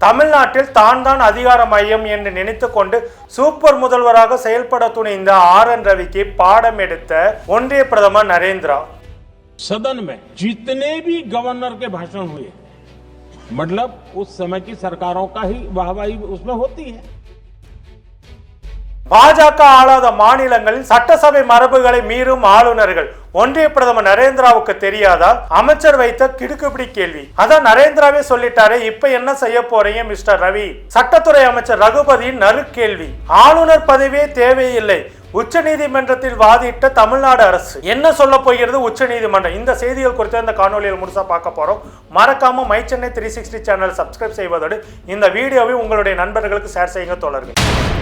தமிழ்நாட்டில் தான் தான் அதிகார மையம் என்று நினைத்துக்கொண்டு சூப்பர் முதல்வராக செயல்பட துணிந்த ஆர் என் ரவிக்கு பாடம் எடுத்த ஒன்றிய பிரதமர் நரேந்திரா सदन में जितने भी गवर्नर के भाषण हुए मतलब उस समय की सरकारों का ही वाहवाही उसमें होती है பாஜக ஆளாத மாநிலங்களில் சட்டசபை மரபுகளை மீறும் ஆளுநர்கள். ஒன்றிய பிரதமர் நரேந்திராவுக்கு தெரியாதா? அமைச்சர் வைத்த கிடுக்குப்பிடி கேள்வி. அதான் நரேந்திராவே சொல்லிட்டாரு இப்ப என்ன செய்ய போறீங்க மிஸ்டர் ரவி? சட்டத்துறை அமைச்சர் ரகுபதியின் நறு கேள்வி ஆளுநர் பதவியே தேவையில்லை. உச்சநீதிமன்றத்தில் வாதிட்ட தமிழ்நாடு அரசு. என்ன சொல்ல போகிறது உச்ச நீதிமன்றம்? இந்த செய்திகள் குறித்து இந்த காணொலியில் முழுசா பார்க்க போறோம். மறக்காம my Chennai three sixty channel subscribe செய்வதோடு இந்த வீடியோவை உங்களுடைய நண்பர்களுக்கு ஷேர் செய்யுங்க தொடர்கள்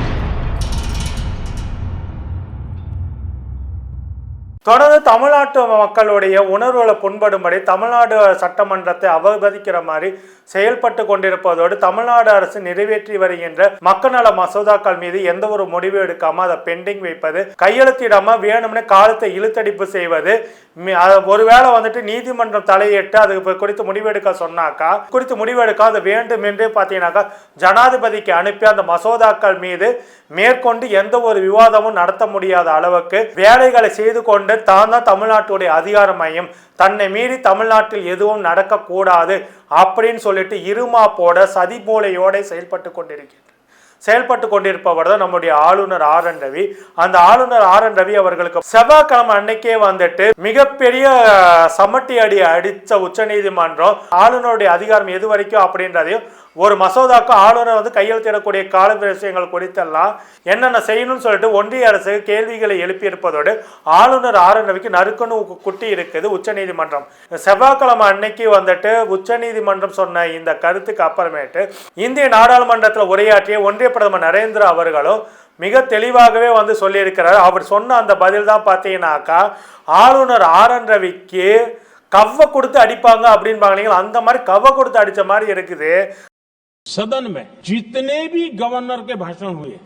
தொடர்ந்து தமிழ்நாட்டு மக்களுடைய உணர்வுகளை புண்படும்படி தமிழ்நாடு சட்டமன்றத்தை அவமதிக்கிற மாதிரி செயல்பட்டு கொண்டிருப்பதோடு தமிழ்நாடு அரசு நிறைவேற்றி வருகின்ற மக்கள் நல மசோதாக்கள் மீது எந்த ஒரு முடிவு எடுக்காம அதை பெண்டிங் வைப்பது கையெழுத்திடாம வேணும்னு காலத்தை இழுத்தடிப்பு செய்வது ஒருவேளை வந்துட்டு நீதிமன்றம் தலையிட்டு அது குறித்து முடிவெடுக்க சொன்னாக்கா குறித்து முடிவெடுக்க அது வேண்டும் என்றே பார்த்தீங்கன்னாக்கா ஜனாதிபதிக்கு அனுப்பி அந்த மசோதாக்கள் மீது மேற்கொண்டு எந்த ஒரு விவாதமும் நடத்த முடியாத அளவுக்கு வேலைகளை செய்து கொண்டு தான் தான் தமிழ்நாட்டுடைய அதிகார மையம். தன்னை மீறி தமிழ்நாட்டில் எதுவும் நடக்கக்கூடாது அப்படின்னு சொல்லிட்டு இருமாப்போட சதி மூளையோட செயல்பட்டு கொண்டிருக்கிறது செயல்பட்டு கொண்டிருப்பவர் தான் நம்முடைய ஆளுநர் ஆர் என் ரவி. அந்த ஆளுநர் ஆர் என் ரவி அவர்களுக்கு செவ்வாய்க்கிழமை அன்னைக்கே வந்துட்டு மிகப்பெரிய சமட்டி அடி அடித்த உச்சநீதிமன்றம் ஆளுநருடைய அதிகாரம் எது வரைக்கும் அப்படின்றதையும் ஒரு மசோதாக்கு ஆளுநர் வந்து கையெழுத்திடக்கூடிய கால விஷயங்கள் குறித்தெல்லாம் என்னென்ன செய்யணும்னு சொல்லிட்டு ஒன்றிய அரசு கேள்விகளை எழுப்பியிருப்பதோடு ஆளுநர் ஆர் ரவிக்கு நறுக்குன்னு குட்டி இருக்குது உச்சநீதிமன்றம். செவ்வாய்க்கிழமை அன்னைக்கு வந்துட்டு உச்சநீதிமன்றம் சொன்ன இந்த கருத்துக்கு அப்புறமேட்டு இந்திய நாடாளுமன்றத்தில் உரையாற்றிய ஒன்றிய பிரதமர் நரேந்திர அவர்களும் மிக தெளிவாகவே வந்து சொல்லியிருக்கிறார். அவர் சொன்ன அந்த பதில் தான் பார்த்தீங்கன்னாக்கா ஆளுநர் ஆர் என் ரவிக்கு கவ்வை கொடுத்து அடிப்பாங்க அப்படின்பாங்க இல்லைங்களா? அந்த மாதிரி கவ்வை கொடுத்து அடித்த மாதிரி இருக்குது. सदन में जितने भी गवर्नर के भाषण हुए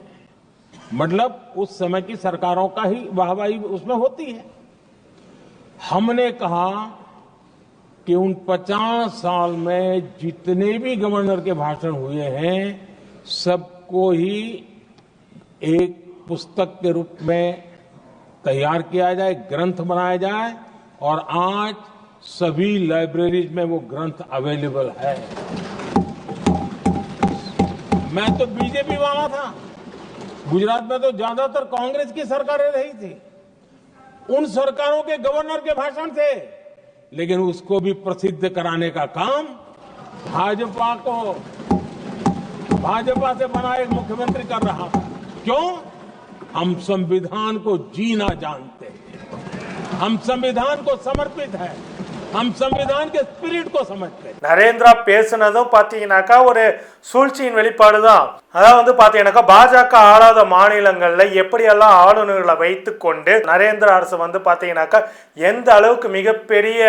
मतलब उस समय की सरकारों का ही वाहवाही उसमें होती है। हमने कहा कि उन 50 साल में जितने भी गवर्नर के भाषण हुए हैं, सबको ही एक पुस्तक के रूप में तैयार किया जाए, ग्रंथ बनाया जाए, और आज सभी लाइब्रेरीज में वो ग्रंथ अवेलेबल है। मैं तो बीजेपी वाला था। गुजरात में तो ज़्यादातर कांग्रेस की सरकारें रही थी। उन सरकारों के गवर्नर के भाषण थे। लेकिन उसको भी प्रसिद्ध कराने का काम भाजपा को, भाजपा से बना एक मुख्यमंत्री कर रहा था। क्यों? हम संविधान को जीना जानते हैं। हम संविधान को समर्पित है। हम संविधान के स्पिरिट को समझते हैं நரேந்திரா பேசுனதும் பார்த்தீங்கன்னாக்கா ஒரு சூழ்ச்சியின் வெளிப்பாடு தான் அதாவது வந்து பார்த்தீங்கன்னாக்கா பாஜக ஆளாத மாநிலங்களில் எப்படியெல்லாம் ஆளுநர்களை வைத்து கொண்டு நரேந்திர அரசு வந்து பார்த்தீங்கன்னாக்கா எந்த அளவுக்கு மிகப்பெரிய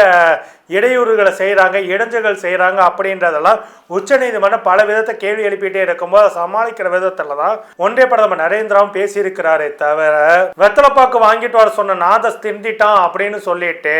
இடையூறுகளை செய்கிறாங்க இடைஞ்சல்கள் செய்கிறாங்க அப்படின்றதெல்லாம் உச்சநீதிமன்றம் பல விதத்தை கேள்வி எழுப்பிட்டே இருக்கும்போது சமாளிக்கிற விதத்தில் தான் ஒன்றிய பிரதமர் நரேந்திராவும் பேசியிருக்கிறாரே தவிர வெத்தலைப்பாக்கு வாங்கிட்டு வர சொன்ன நாதஸ் திண்டிட்டான் அப்படின்னு சொல்லிட்டு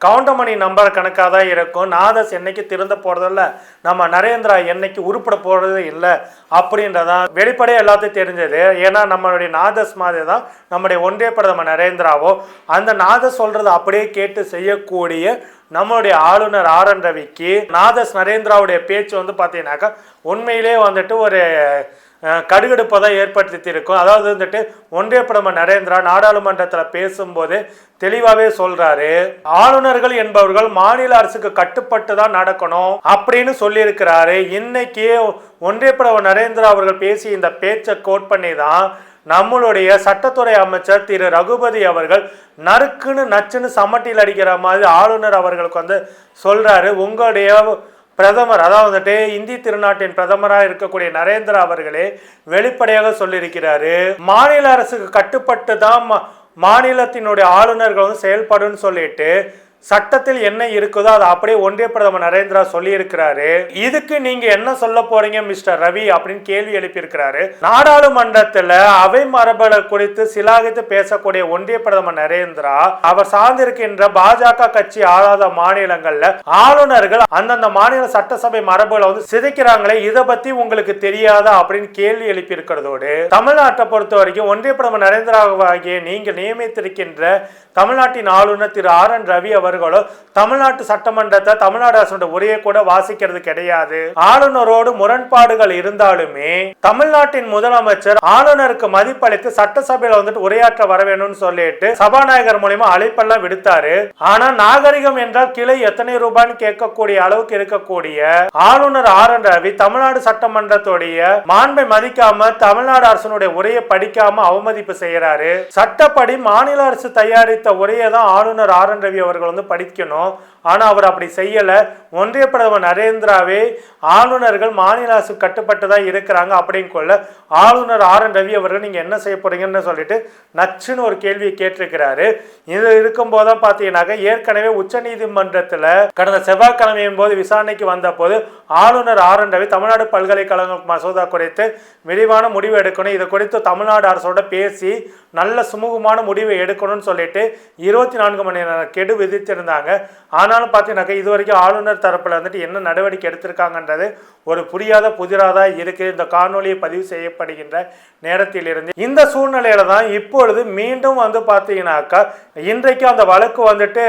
கவுண்டமணி நம்பர் கணக்காக தான் இருக்கும். நாதஸ் என்னைக்கு திறந்து போகிறதில்ல நம்ம நரேந்திரா என்னைக்கு உருப்பட போகிறது இல்லை அப்படின்றத தான் வெளிப்படையாக எல்லாத்தையும் தெரிஞ்சது. ஏன்னா நம்மளுடைய நாதஸ் மாதிரி தான் நம்முடைய ஒன்றிய பிரதமர் நரேந்திராவோ அந்த நாதஸ் சொல்றதை அப்படியே கேட்டு செய்யக்கூடிய நம்மளுடைய ஆளுநர் ஆர் என் ரவிக்கு நாதஸ் நரேந்திராவுடைய பேச்சு வந்து பார்த்தீங்கன்னாக்கா உண்மையிலே வந்துட்டு ஒரு கடுகடுப்பை தான் ஏற்படுத்தி இருக்கும் அதாவது வந்துட்டு ஒன்றிய பிரதமர் நரேந்திரா நாடாளுமன்றத்தில் பேசும்போது தெளிவாகவே சொல்றாரு ஆளுநர்கள் என்பவர்கள் மாநில அரசுக்கு கட்டுப்பட்டு தான் நடக்கணும் அப்படின்னு சொல்லியிருக்கிறாரு. இன்னைக்கு ஒன்றிய பிரதமர் நரேந்திரா அவர்கள் பேசி இந்த பேச்சை கோட் பண்ணி தான் நம்மளுடைய சட்டத்துறை அமைச்சர் திரு. ரகுபதி அவர்கள் நறுக்குன்னு நச்சுன்னு சமட்டியில் அடிக்கிற மாதிரி ஆளுநர் அவர்களுக்கு வந்து சொல்றாரு. உங்களுடைய பிரதமர் அதாவது வந்துட்டு இந்தி திருநாட்டின் பிரதமராக இருக்கக்கூடிய நரேந்திரா அவர்களே வெளிப்படையாக சொல்லியிருக்கிறாரு மாநில அரசுக்கு கட்டுப்பட்டு தான் மா- மாநிலத்தினுடைய ஆளுநர்கள் வந்து செயல்படுன்னு சொல்லிட்டு சட்டத்தில் என்ன இருக்குதோ அதை அப்படியே ஒன்றிய பிரதமர் நரேந்திரா சொல்லி இருக்கிறாரு இதுக்கு நீங்க என்ன சொல்ல போறீங்க மிஸ்டர் ரவி அப்படின்னு கேள்வி எழுப்பியிருக்கிறாரு. நாடாளுமன்றத்துல அவை மரபுகளை குறித்து சிலாகித்து பேசக்கூடிய ஒன்றிய பிரதமர் நரேந்திரா அவர் சார்ந்திருக்கின்ற பாஜக கட்சி ஆளாத மாநிலங்கள்ல ஆளுநர்கள் அந்தந்த மாநில சட்டசபை மரபுகளை வந்து சிதைக்கிறாங்களே இதை பத்தி உங்களுக்கு தெரியாதா அப்படின்னு கேள்வி எழுப்பி இருக்கிறதோடு தமிழ்நாட்டை பொறுத்த வரைக்கும் ஒன்றிய பிரதமர் நரேந்திரா ஆகிய நீங்கள் நியமித்திருக்கின்ற தமிழ்நாட்டின் ஆளுநர் திரு ஆர் என் ரவி அவர்களோ தமிழ்நாட்டு சட்டமன்றத்தை தமிழ்நாடு அரசுடைய உரையை கூட வாசிக்கிறது கிடையாது. ஆளுநரோடு முரண்பாடுகள் இருந்தாலுமே தமிழ்நாட்டின் முதலமைச்சர் ஆளுநருக்கு மதிப்பளித்து சட்டசபையில வந்துட்டு உரையாற்ற வர வேணும்னு சொல்லிட்டு சபாநாயகர் மூலியமா அழைப்பெல்லாம் விடுத்தாரு. ஆனா நாகரிகம் என்றால் கிளை எத்தனை ரூபாய்னு கேட்கக்கூடிய அளவுக்கு இருக்கக்கூடிய ஆளுநர் ஆர் என் ரவி தமிழ்நாடு சட்டமன்றத்துடைய மாண்பை மதிக்காம தமிழ்நாடு அரசனுடைய உரையை படிக்காம அவமதிப்பு செய்யறாரு. சட்டப்படி மாநில அரசு தயாரித்த உரையை தான் ஆளுநர் ஆர் என் ரவி அவர்கள் வந்து படிக்கணும். ஆனால் அவர் அப்படி செய்யலை. ஒன்றிய பிரதமர் நரேந்திராவே ஆளுநர்கள் மாநில அரசு கட்டுப்பட்டு தான் இருக்கிறாங்க அப்படின்னு கொள்ள ஆளுநர் ஆர் என் ரவி அவர்கள் நீங்கள் என்ன செய்ய போறீங்கன்னு சொல்லிட்டு நச்சுன்னு ஒரு கேள்வியை கேட்டிருக்கிறாரு. இது இருக்கும்போது தான் பார்த்தீங்கன்னாக்க ஏற்கனவே உச்சநீதிமன்றத்தில் கடந்த செவ்வாய்க்கிழமையின் போது விசாரணைக்கு வந்த போது ஆளுநர் ஆர் என் ரவி தமிழ்நாடு பல்கலைக்கழக மசோதா குறித்து விரிவான முடிவு எடுக்கணும். இது குறித்து தமிழ்நாடு அரசோட பேசி நல்ல சுமூகமான முடிவு எடுக்கணும்னு சொல்லிட்டு இருபத்தி நான்கு மணி நேரம் கெடு விதித்திருந்தாங்க. ஆனாலும் பார்த்தீங்கன்னாக்கா இது வரைக்கும் ஆளுநர் தரப்பில் வந்துட்டு என்ன நடவடிக்கை எடுத்திருக்காங்கன்றது ஒரு புரியாத புதிராதாக இருக்குது இந்த காணொலியை பதிவு செய்யப்படுகின்ற நேரத்திலிருந்து இந்த சூழ்நிலையில தான் இப்பொழுது மீண்டும் வந்து பார்த்தீங்கன்னாக்கா இன்றைக்கு அந்த வழக்கு வந்துட்டு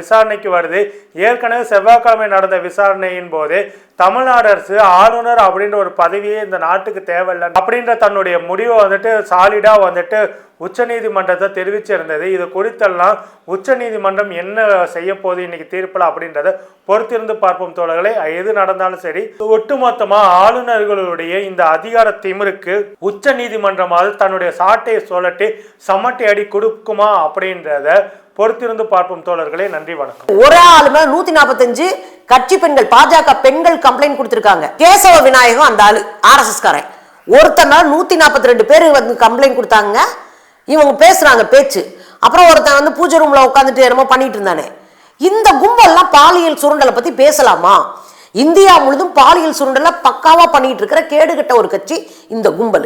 விசாரணைக்கு வருது. ஏற்கனவே செவ்வாய்க்கிழமை நடந்த விசாரணையின் போது தமிழ்நாடு அரசு ஆளுநர் அப்படின்ற ஒரு பதவியே இந்த நாட்டுக்கு தேவையில்லை. அப்படின்ற தன்னுடைய முடிவை வந்துட்டு சாலிடாக வந்துட்டு உச்சநீதிமன்றத்தை தெரிவிச்சிருந்தது. இது குறித்தெல்லாம் உச்சநீதிமன்றம் என்ன செய்ய போகுது இன்னைக்கு தீர்ப்பில் அப்படின்றத பொறுத்திருந்து பார்ப்போம் தோழர்களே. எது நடந்தாலும் சரி. ஒட்டுமொத்தமாக ஆளுநர்களுடைய இந்த அதிகார திமிருக்கு உச்ச நீதிமன்றமாவது தன்னுடைய சாட்டையை சொல்லட்டி சமட்டை அடி கொடுக்குமா அப்படின்றத பொறுத்திருந்து பார்ப்போம் தோழர்களே நன்றி வணக்கம். ஒரு ஆளுமே நூத்தி நாற்பத்தஞ்சு கட்சி பெண்கள் பாஜக பெண்கள் கம்ப்ளைண்ட் கொடுத்திருக்காங்க. கேசவ விநாயகம் அந்த ஆளு ஆர்எஸ்எஸ் காரன். ஒருத்தனால நூத்தி நாற்பத்தி ரெண்டு பேர் வந்து கம்ப்ளைண்ட் கொடுத்தாங்க. இவங்க பேசுறாங்க பேச்சு. அப்புறம் ஒருத்தன் வந்து பூஜை ரூம்ல உட்காந்துட்டு என்னமோ பண்ணிட்டு இருந்தானே. இந்த கும்பல்லாம் பாலியல் சுருண்டலை பத்தி பேசலாமா? இந்தியா முழுதும் பாலியல் சுருண்டலை பக்காவா பண்ணிட்டு இருக்கிற கேடுகட்ட ஒரு கட்சி இந்த கும்பல்.